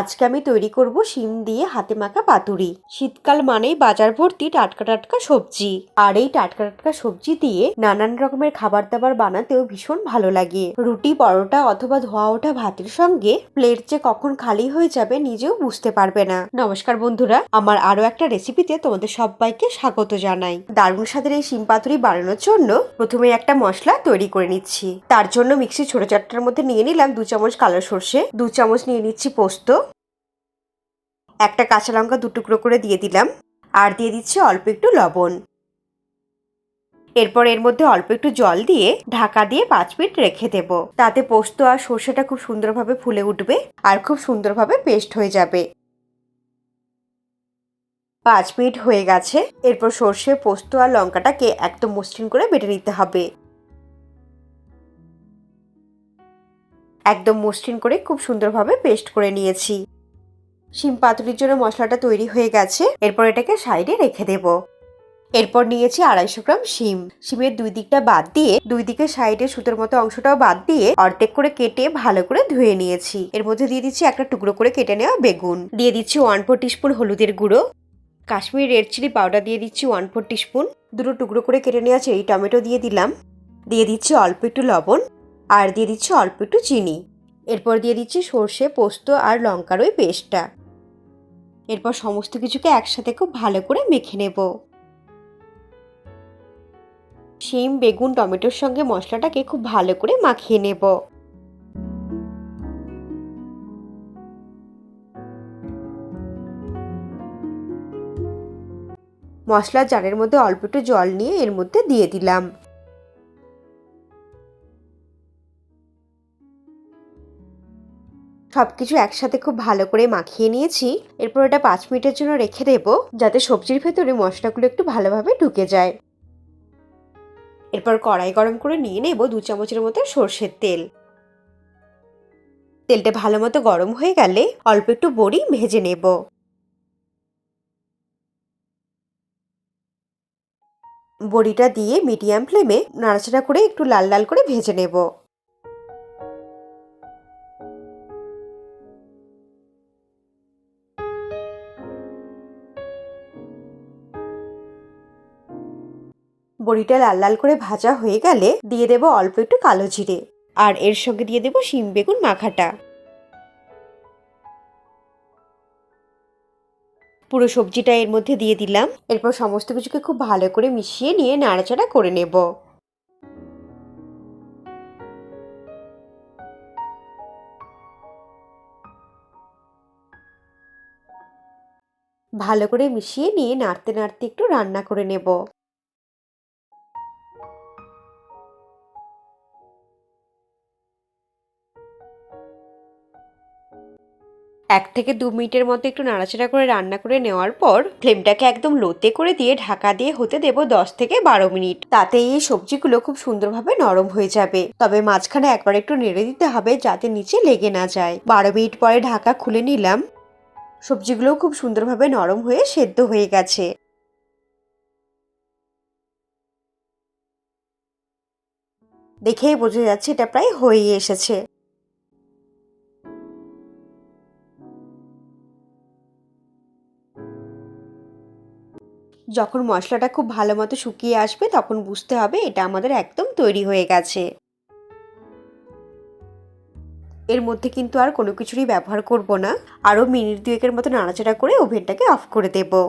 আজকে আমি তৈরি করব শিম দিয়ে হাতে মাখা পাতুরি। শীতকাল মানেই বাজার ভর্তি টাটকা টাটকা সবজি। আর এই টাটকা টাটকা সবজি দিয়ে নানান রকমের খাবার দাবার বানাতেও ভীষণ ভালো লাগে। রুটি, পরোটা অথবা ধোয়া ওঠা ভাতের সঙ্গে প্লেট যে কখন খালি হয়ে যাবে নিজেও বুঝতে পারবে না। নমস্কার বন্ধুরা, আমার আরও একটা রেসিপিতে তোমাদের সবাইকে স্বাগত জানাই। দারুণ স্বাদের এই শিম পাতুরি বানানোর জন্য প্রথমে একটা মশলা তৈরি করে নিচ্ছি। তার জন্য মিক্সি ছোট চারটার মধ্যে নিয়ে নিলাম দু চামচ কালো সর্ষে, দু চামচ নিয়ে নিচ্ছি পোস্ত একটা কাঁচা লঙ্কা টুকরো করে দিয়ে দিলাম, আর দিয়ে দিচ্ছি অল্প একটু লবণ। এরপর এর মধ্যে অল্প একটু জল দিয়ে ঢাকা দিয়ে পাঁচ মিনিট রেখে দেব। তাতে পোস্ত আর সর্ষেটা খুব সুন্দরভাবে ফুলে উঠবে আর খুব সুন্দরভাবে পেস্ট হয়ে যাবে। পাঁচ মিনিট হয়ে গেছে, এরপর সর্ষে, পোস্ত আর লঙ্কাটাকে একদম মসৃণ করে বেটে নিতে হবে। একদম মসৃণ করে খুব সুন্দরভাবে পেস্ট করে নিয়েছি। শিম পাতুরির জন্য মশলাটা তৈরি হয়ে গেছে। এরপর এটাকে সাইডে রেখে দেব। এরপর নিয়েছি আড়াইশো গ্রাম শিম। শিমের দুই দিকটা বাদ দিয়ে, দুই দিকে সাইডে সুতোর মতো অংশটাও বাদ দিয়ে অর্ধেক করে কেটে ভালো করে ধুয়ে নিয়েছি। এর মধ্যে দিয়ে দিচ্ছি একটা টুকরো করে কেটে নেওয়া বেগুন। দিয়ে দিচ্ছি ওয়ান ফোর টিস্পুন হলুদের গুঁড়ো। কাশ্মীরি রেড চিলি পাউডার দিয়ে দিচ্ছি ওয়ান ফোর টিস্পুন। দুটো টুকরো করে কেটে নেওয়া চেরি টমেটো দিয়ে দিলাম। দিয়ে দিচ্ছি অল্প একটু লবণ আর দিয়ে দিচ্ছি অল্প একটু চিনি। এরপর দিয়ে দিচ্ছি সর্ষে, পোস্ত আর লঙ্কার ওই পেস্টটা। এরপর সমস্ত কিছুকে একসাথে খুব ভালো করে মেখে নেব। শিম, বেগুন, টমেটোর সঙ্গে মশলাটাকে খুব ভালো করে মাখিয়ে নেব। মশলা জারের মধ্যে অল্প একটু জল নিয়ে এর মধ্যে দিয়ে দিলাম। সবকিছু একসাথে খুব ভালো করে মাখিয়ে নিয়েছি। এরপর এটা পাঁচ মিনিটের জন্য রেখে দেব, যাতে সবজির ভেতরে মশলাগুলো একটু ভালোভাবে ঢুকে যায়। এরপর কড়াই গরম করে নিয়ে নেব দু চামচের মতো সর্ষের তেল। তেলটা ভালো মতো গরম হয়ে গেলে অল্প একটু বড়ি ভেজে নেব। বড়িটা দিয়ে মিডিয়াম ফ্লেমে নাড়াচাড়া করে একটু লাল লাল করে ভেজে নেব। বড়িটা লাল লাল করে ভাজা হয়ে গেলে দিয়ে দেব অল্প একটু কালো জিরে আর এর সঙ্গে দিয়ে দেব শিম বেগুন মাখাটা। পুরো সবজিটা এর মধ্যে দিয়ে দিলাম। এরপর সমস্ত কিছুকে খুব ভালো করে মিশিয়ে নিয়ে নাড়াচাড়া করে নেব। ভালো করে মিশিয়ে নিয়ে নাড়তে নাড়তে একটু রান্না করে নেব। এক থেকে দু মিনিটের মতো একটু নাড়াচাড়া করে রান্না করে নেওয়ার পর ফ্লেমটাকে একদম লোতে করে দিয়ে ঢাকা দিয়ে হতে দেব দশ থেকে বারো মিনিট। তাতে এই সবজিগুলো খুব সুন্দরভাবে নরম হয়ে যাবে। তবে মাঝখানে একবার একটু নেড়ে দিতে হবে যাতে নিচে লেগে না যায়। বারো মিনিট পরে ঢাকা খুলে নিলাম। সবজিগুলো খুব সুন্দরভাবে নরম হয়ে সেদ্ধ হয়ে গেছে। দেখেই বোঝা যাচ্ছে এটা প্রায় হয়েই এসেছে। যখন মশলাটা খুব ভালো মতো শুকিয়ে আসবে, তখন বুঝতে হবে এটা আমাদের একদম তৈরি হয়ে গেছে। এর মধ্যে কিন্তু আর কোনো কিছুরই ব্যবহার করব না। আরও মিনিট দুয়েকের মতো নাড়াচাড়া করে ওভেনটাকে অফ করে দেব।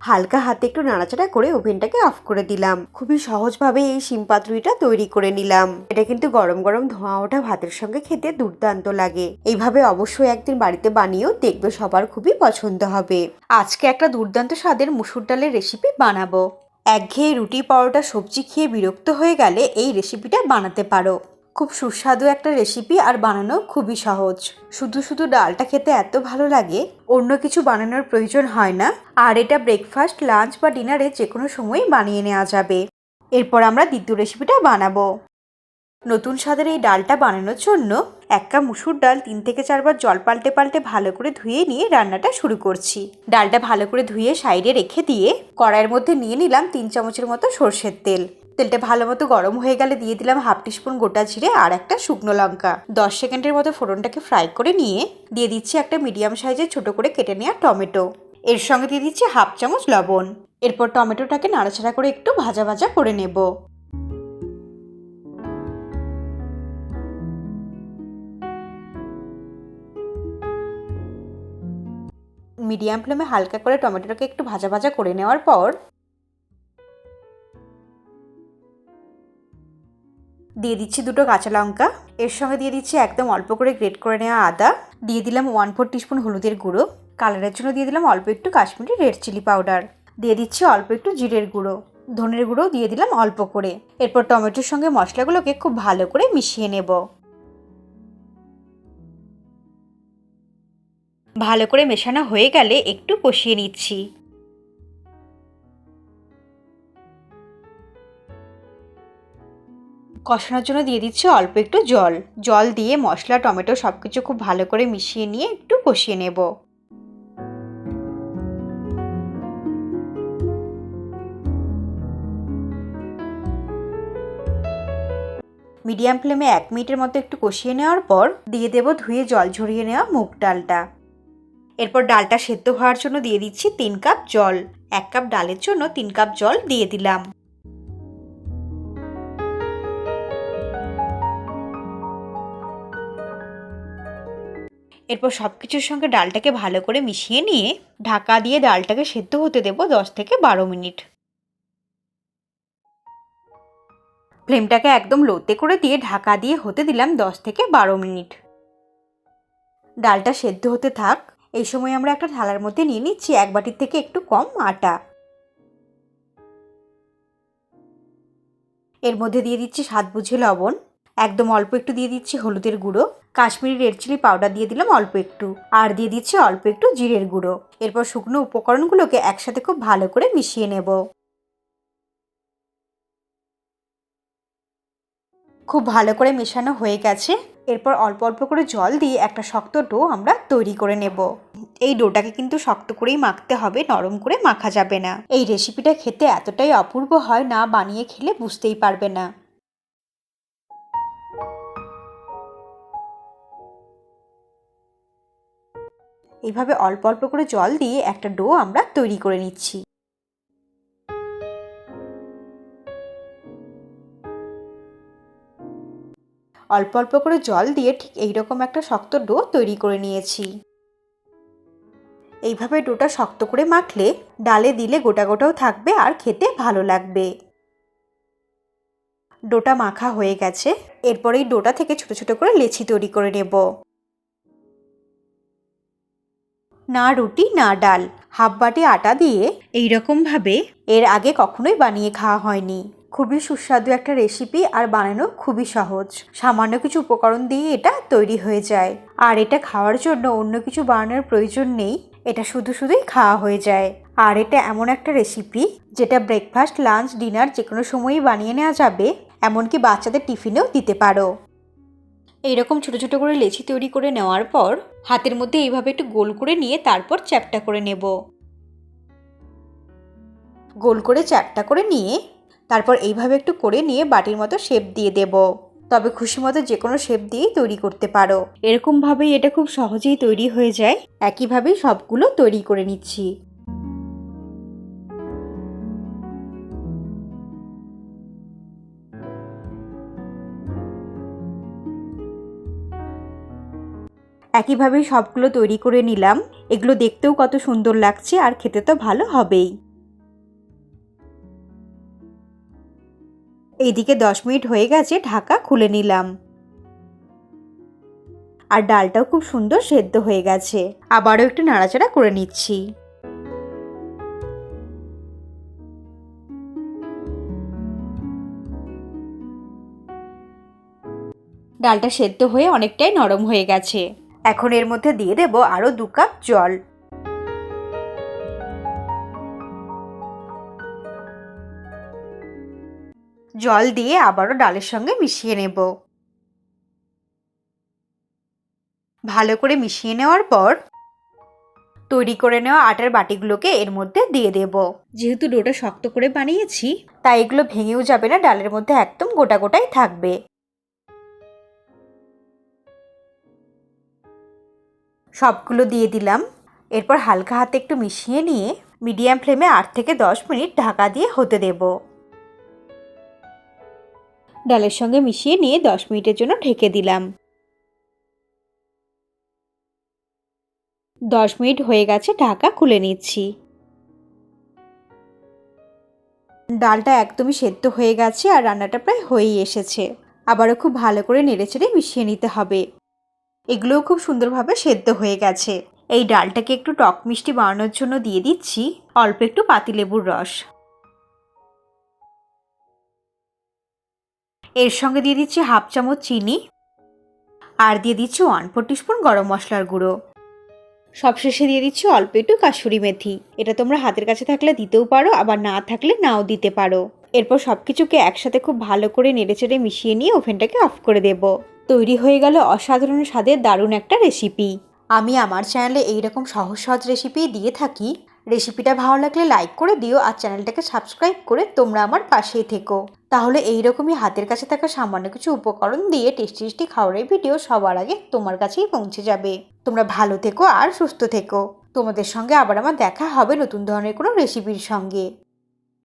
হালকা হাতে একটু নাড়াচাড়া করে ওভেনটাকে অফ করে দিলাম। খুবই সহজভাবে এই শিম পাতুরিটা তৈরি করে নিলাম। এটা কিন্তু গরম গরম ধোঁয়া ওঠা ভাতের সঙ্গে খেতে দুর্দান্ত লাগে। এইভাবে অবশ্যই একদিন বাড়িতে বানিয়েও দেখবে সবার খুবই পছন্দ হবে। আজকে একটা দুর্দান্ত স্বাদের মুসুর ডালের রেসিপি বানাবো। একঘেয়ে রুটি পরোটা সবজি খেয়ে বিরক্ত হয়ে গেলে এই রেসিপিটা বানাতে পারো। খুব সুস্বাদু একটা রেসিপি আর বানানো খুবই সহজ। শুধু শুধু ডালটা খেতে এত ভালো লাগে, অন্য কিছু বানানোর প্রয়োজন হয় না। আর এটা ব্রেকফাস্ট লাঞ্চ বা ডিনারে যে কোনো সময় বানিয়ে নেওয়া যাবে। এরপর আমরা দ্বিতীয় রেসিপিটা বানাবো। নতুন স্বাদের এই ডালটা বানানোর জন্য এক কাপ মুসুর ডাল তিন থেকে চারবার জল পাল্টে পাল্টে ভালো করে ধুয়ে নিয়ে রান্নাটা শুরু করছি। ডালটা ভালো করে ধুয়ে সাইডে রেখে দিয়ে কড়াইয়ের মধ্যে নিয়ে নিলাম তিন চামচের মতো সর্ষের তেল। তেলটা ভালো মতো গরম হয়ে গেলে দিয়ে দিলাম হাফ টিস্পুন গোটা জিরে আর একটা শুকনো লঙ্কা। দশ সেকেন্ডের মতো ফোড়নটাকে ফ্রাই করে নিয়ে দিয়ে দিচ্ছি একটা মিডিয়াম সাইজের ছোট করে কেটে নেওয়া টমেটো। এর সঙ্গে দিয়ে দিচ্ছি হাফ চামচ লবণ। এরপর টমেটোটাকে নাড়াচাড়া করে একটু ভাজা ভাজা করে নেব। মিডিয়াম ফ্লেমে হালকা করে টমেটোটাকে একটু ভাজা ভাজা করে নেওয়ার পর দিয়ে দিচ্ছি দুটো কাঁচা লঙ্কা। এর সঙ্গে দিয়ে দিচ্ছি একদম অল্প করে গ্রেট করে নেওয়া আদা। দিয়ে দিলাম ওয়ান ফোর টিস্পুন হলুদের গুঁড়ো। কালারের জন্য দিয়ে দিলাম অল্প একটু কাশ্মীরি রেড চিলি পাউডার দিয়ে দিচ্ছি অল্প একটু জিরের গুঁড়ো। ধনের গুঁড়ো দিয়ে দিলাম অল্প করে। এরপর টমেটোর সঙ্গে মশলাগুলোকে খুব ভালো করে মিশিয়ে নেব। ভালো করে মেশানো হয়ে গেলে একটু কষিয়ে নিচ্ছি। কষানোর জন্য দিয়ে দিচ্ছি অল্প একটু জল। জল দিয়ে মশলা, টমেটো সব কিছু খুব ভালো করে মিশিয়ে নিয়ে একটু কষিয়ে নেব। মিডিয়াম ফ্লেমে এক মিনিটের মতো একটু কষিয়ে নেওয়ার পর দিয়ে দেব ধুয়ে জল ঝরিয়ে নেওয়া মুগ ডালটা। এরপর ডালটা সেদ্ধ হওয়ার জন্য দিয়ে দিচ্ছি তিন কাপ জল। এক কাপ ডালের জন্য তিন কাপ জল দিয়ে দিলাম। এরপর সব কিছুর সঙ্গে ডালটাকে ভালো করে মিশিয়ে নিয়ে ঢাকা দিয়ে ডালটাকে সেদ্ধ হতে দেব দশ থেকে বারো মিনিট। ফ্লেমটাকে একদম লোতে করে দিয়ে ঢাকা দিয়ে হতে দিলাম দশ থেকে বারো মিনিট। ডালটা সেদ্ধ হতে থাক, এই সময় আমরা একটা থালার মধ্যে নিয়ে নিচ্ছি এক বাটির থেকে একটু কম আটা। এর মধ্যে দিয়ে দিচ্ছি স্বাদ বুঝে লবণ। একদম অল্প একটু দিয়ে দিচ্ছি হলুদের গুঁড়ো, কাশ্মীরি রেড চিলি পাউডার দিয়ে দিলাম অল্প একটু, আর দিয়ে দিচ্ছি অল্প একটু জিরের গুঁড়ো। এরপর শুকনো উপকরণগুলোকে একসাথে খুব ভালো করে মিশিয়ে নেব। খুব ভালো করে মেশানো হয়ে গেছে। এরপর অল্প অল্প করে জল দিয়ে একটা শক্ত ডো আমরা তৈরি করে নেব। এই ডোটাকে কিন্তু শক্ত করেই মাখতে হবে, নরম করে মাখা যাবে না। এই রেসিপিটা খেতে এতটাই অপূর্ব হয় না, বানিয়ে খেলে বুঝতেই পারবে না। এইভাবে অল্প অল্প করে জল দিয়ে একটা ডো আমরা তৈরি করে নিচ্ছি। অল্প অল্প করে জল দিয়ে ঠিক এইরকম একটা শক্ত ডো তৈরি করে নিয়েছি। এইভাবে ডোটা শক্ত করে মাখলে ডালে দিলে গোটা গোটাও থাকবে আর খেতে ভালো লাগবে। ডোটা মাখা হয়ে গেছে, এরপর এই ডোটা থেকে ছোট ছোট করে লেচি তৈরি করে নেব। না রুটি না ডাল। হাফ বাটি আটা দিয়ে এইরকমভাবে এর আগে কখনোই বানিয়ে খাওয়া হয়নি। খুবই সুস্বাদু একটা রেসিপি আর বানানো খুবই সহজ। সামান্য কিছু উপকরণ দিয়ে এটা তৈরি হয়ে যায়। আর এটা খাওয়ার জন্য অন্য কিছু বানানোর প্রয়োজন নেই। এটা শুধু শুধুই খাওয়া হয়ে যায়। আর এটা এমন একটা রেসিপি যেটা ব্রেকফাস্ট লাঞ্চ ডিনার যে কোনো সময়ই বানিয়ে নেওয়া যাবে। এমনকি বাচ্চাদের টিফিনেও দিতে পারো। এইরকম ছোট ছোট করে লেচি তৈরি করে নেওয়ার পর হাতের মধ্যে এইভাবে একটু গোল করে নিয়ে তারপর চ্যাপটা করে নেব। গোল করে চ্যাপটা করে নিয়ে তারপর এইভাবে একটু করে নিয়ে বাটির মতো শেপ দিয়ে দেব। তবে খুশি মতো যে কোনো শেপ দিয়েই তৈরি করতে পারো। এরকমভাবেই এটা খুব সহজেই তৈরি হয়ে যায়। একইভাবেই সবগুলো তৈরি করে নিচ্ছি। একইভাবেই সবগুলো তৈরি করে নিলাম। এগুলো দেখতেও কত সুন্দর লাগছে আর খেতে তো ভালো হবেই। এইদিকে দশ মিনিট হয়ে গেছে, ঢাকা খুলে নিলাম। আর ডালটাও খুব সুন্দর সেদ্ধ হয়ে গেছে। আবারও একটু নাড়াচাড়া করে নিচ্ছি। ডালটা সেদ্ধ হয়ে অনেকটাই নরম হয়ে গেছে। এখন এর মধ্যে দিয়ে দেব আরও দু কাপ জল। জল দিয়ে আবারও ডালের সঙ্গে মিশিয়ে নেব। ভালো করে মিশিয়ে নেওয়ার পর তৈরি করে নেওয়া আটার বাটিগুলোকে এর মধ্যে দিয়ে দেব। যেহেতু ডোটা শক্ত করে বানিয়েছি তাই এগুলো ভেঙেও যাবে না ডালের মধ্যে একদম গোটা গোটাই থাকবে। সবগুলো দিয়ে দিলাম। এরপর হালকা হাতে একটু মিশিয়ে নিয়ে মিডিয়াম ফ্লেমে আট থেকে দশ মিনিট ঢাকা দিয়ে হতে দেব। ডালের সঙ্গে মিশিয়ে নিয়ে দশ মিনিটের জন্য ঢেকে দিলাম। দশ মিনিট হয়ে গেছে, ঢাকা খুলে নিচ্ছি। ডালটা একদমই সেদ্ধ হয়ে গেছে আর রান্নাটা প্রায় হয়েই এসেছে। আবারও খুব ভালো করে নেড়েচেড়ে মিশিয়ে নিতে হবে। এগুলোও খুব সুন্দরভাবে সেদ্ধ হয়ে গেছে। এই ডালটাকে একটু টক মিষ্টি বানানোর জন্য দিয়ে দিচ্ছি, অল্প একটু পাতিলেবুর রস। এর সঙ্গে দিয়ে দিচ্ছি হাফ চামচ চিনি আর দিয়ে দিচ্ছি ওয়ান ফোর স্পুন গরম মশলার গুঁড়ো। সবশেষে দিয়ে দিচ্ছি অল্প একটু কাসুরি মেথি। এটা তোমরা হাতের কাছে থাকলে দিতেও পারো, আবার না থাকলে নাও দিতে পারো। এরপর সব কিছুকে একসাথে খুব ভালো করে নেড়েচেড়ে মিশিয়ে নিয়ে ওভেনটাকে অফ করে দেব। তৈরি হয়ে গেল অসাধারণ স্বাদের দারুণ একটা রেসিপি। আমি আমার চ্যানেলে এইরকম সহজ সহজ রেসিপি দিয়ে থাকি। রেসিপিটা ভালো লাগলে লাইক করে দিও আর চ্যানেলটাকে সাবস্ক্রাইব করে তোমরা আমার পাশেই থেকো। তাহলে এইরকমই হাতের কাছে থাকা সামান্য কিছু উপকরণ দিয়ে টেস্টি টেস্টি খাওয়ারের ভিডিও সবার আগে তোমার কাছেই পৌঁছে যাবে। তোমরা ভালো থেকো আর সুস্থ থেকো। তোমাদের সঙ্গে আবার আমার দেখা হবে নতুন ধরনের কোনো রেসিপির সঙ্গে।